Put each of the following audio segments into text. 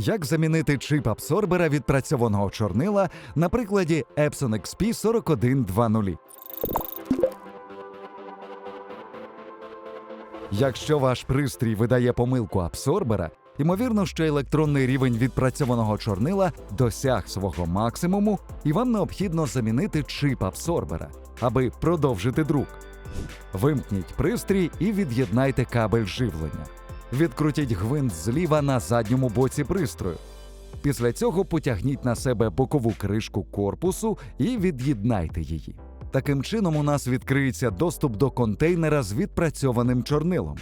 Як замінити чип абсорбера відпрацьованого чорнила на прикладі Epson XP 4120? Якщо ваш пристрій видає помилку абсорбера, ймовірно, що електронний рівень відпрацьованого чорнила досяг свого максимуму, і вам необхідно замінити чип абсорбера, аби продовжити друк. Вимкніть пристрій і від'єднайте кабель живлення. Відкрутіть гвинт зліва на задньому боці пристрою. Після цього потягніть на себе бокову кришку корпусу і від'єднайте її. Таким чином, у нас відкриється доступ до контейнера з відпрацьованим чорнилом.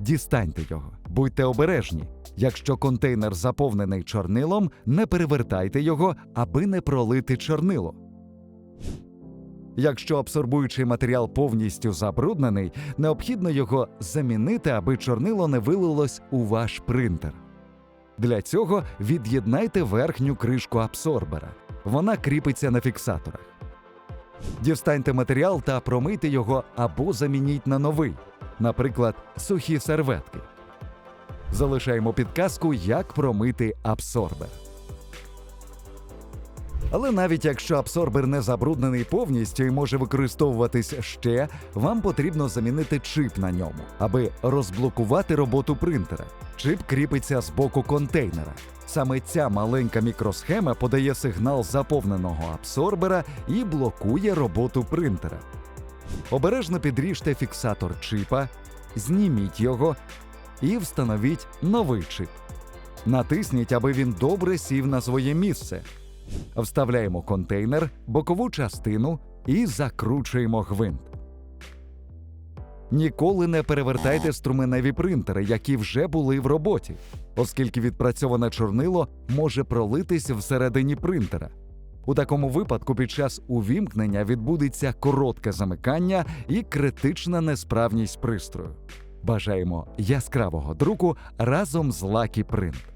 Дістаньте його, будьте обережні. Якщо контейнер заповнений чорнилом, не перевертайте його, аби не пролити чорнило. Якщо абсорбуючий матеріал повністю забруднений, необхідно його замінити, аби чорнило не вилилось у ваш принтер. Для цього від'єднайте верхню кришку абсорбера. Вона кріпиться на фіксаторах. Дістаньте матеріал та промийте його або замініть на новий, наприклад, сухі серветки. Залишаємо підказку, як промити абсорбер. Але навіть якщо абсорбер не забруднений повністю і може використовуватись ще, вам потрібно замінити чип на ньому, аби розблокувати роботу принтера. Чип кріпиться з боку контейнера. Саме ця маленька мікросхема подає сигнал заповненого абсорбера і блокує роботу принтера. Обережно підріжте фіксатор чипа, зніміть його і встановіть новий чип. Натисніть, аби він добре сів на своє місце. Вставляємо контейнер, бокову частину і закручуємо гвинт. Ніколи не перевертайте струменеві принтери, які вже були в роботі, оскільки відпрацьоване чорнило може пролитись всередині принтера. У такому випадку під час увімкнення відбудеться коротке замикання і критична несправність пристрою. Бажаємо яскравого друку разом з Lucky Print.